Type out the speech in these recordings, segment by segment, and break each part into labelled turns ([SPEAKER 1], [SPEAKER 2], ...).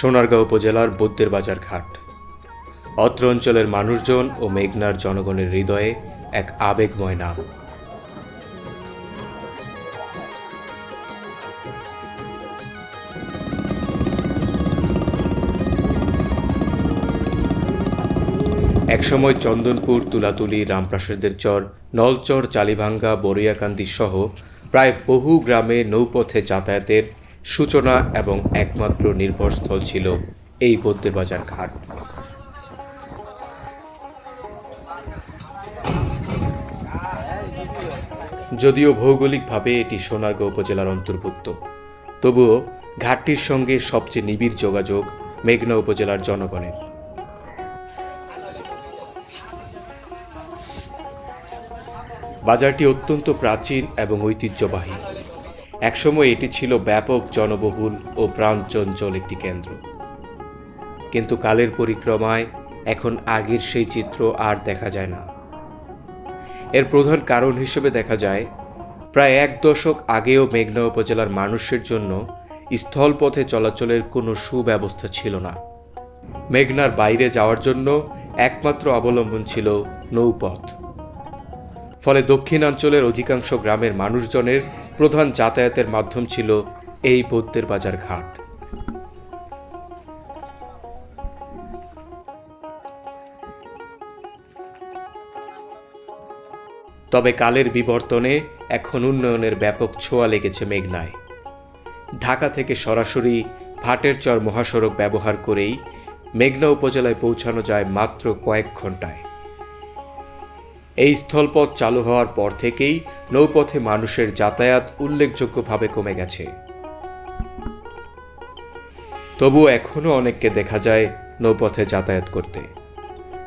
[SPEAKER 1] সোনারগাঁও উপজেলার বৌদ্ধের বাজার ঘাট। অত্র অঞ্চলের মানুষজন ও মেঘনার জনগণের হৃদয়ে এক আবেগময় নাম। একসময় চন্দনপুর, তুলাতুলি, রামপ্রাসাদের চর, নলচর, চালিভাঙ্গা বরিয়াকান্দি সহ প্রায় বহু গ্রামে নৌপথে যাতায়াতের সূচনা এবং একমাত্র নির্ভরস্থল ছিল এই বৌদ্ধের বাজার ঘাট। যদিও ভৌগোলিকভাবে এটি সোনারগাঁও উপজেলার অন্তর্ভুক্ত, তবুও ঘাটটির সঙ্গে সবচেয়ে নিবিড় যোগাযোগ মেঘনা উপজেলার জনগণের। বাজারটি অত্যন্ত প্রাচীন এবং ঐতিহ্যবাহী। একসময় এটি ছিল ব্যাপক জনবহুল ও প্রাণচঞ্চল একটি কেন্দ্র। কিন্তু কালের পরিক্রমায় এখন আগের সেই চিত্র আর দেখা যায় না। এর প্রধান কারণ হিসেবে দেখা যায়, প্রায় এক দশক আগেও মেঘনা উপজেলার মানুষের জন্য স্থলপথে চলাচলের কোনো সুব্যবস্থা ছিল না। মেঘনার বাইরে যাওয়ার জন্য একমাত্র অবলম্বন ছিল নৌপথ। ফলে দক্ষিণাঞ্চলের অধিকাংশ গ্রামের মানুষজনের প্রধান যাতায়াতের মাধ্যম ছিল এই বৌদ্ধের বাজার ঘাট। তবে কালের বিবর্তনে এখন উন্নয়নের ব্যাপক ছোঁয়া লেগেছে মেঘনায়। ঢাকা থেকে সরাসরি ভাটের চর মহাসড়ক ব্যবহার করেই মেঘনা উপজেলায় পৌঁছানো যায় মাত্র কয়েক ঘন্টায় এই স্থলপথ চালু হওয়ার পর থেকেই নৌপথে মানুষের যাতায়াত উল্লেখযোগ্যভাবে কমে গেছে। তবুও এখনও অনেককে দেখা যায় নৌপথে যাতায়াত করতে।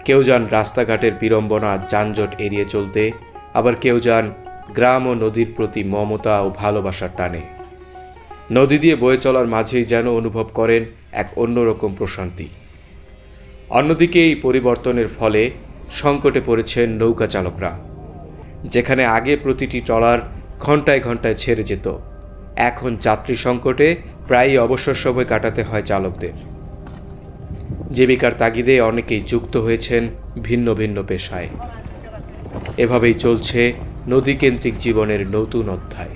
[SPEAKER 1] কেউ যান রাস্তাঘাটের বিড়ম্বনা, যানজট এড়িয়ে চলতে, আবার কেউ যান গ্রাম ও নদীর প্রতি মমতা ও ভালোবাসার টানে। নদী দিয়ে বয়ে চলার মাঝেই যেন অনুভব করেন এক অন্যরকম প্রশান্তি। অন্যদিকে এই পরিবর্তনের ফলে সংকটে পড়েছেন নৌকা চালকরা, যেখানে আগে প্রতিটি ট্রলার ঘন্টায় ঘন্টায় ছেড়ে যেত। এখন যাত্রী সংকটে প্রায়ই অবসর সময় কাটাতে হয় চালকদের। জীবিকার তাগিদে অনেকেই যুক্ত হয়েছেন ভিন্ন ভিন্ন পেশায়। এভাবেই চলছে নদীকেন্দ্রিক জীবনের নতুন অধ্যায়।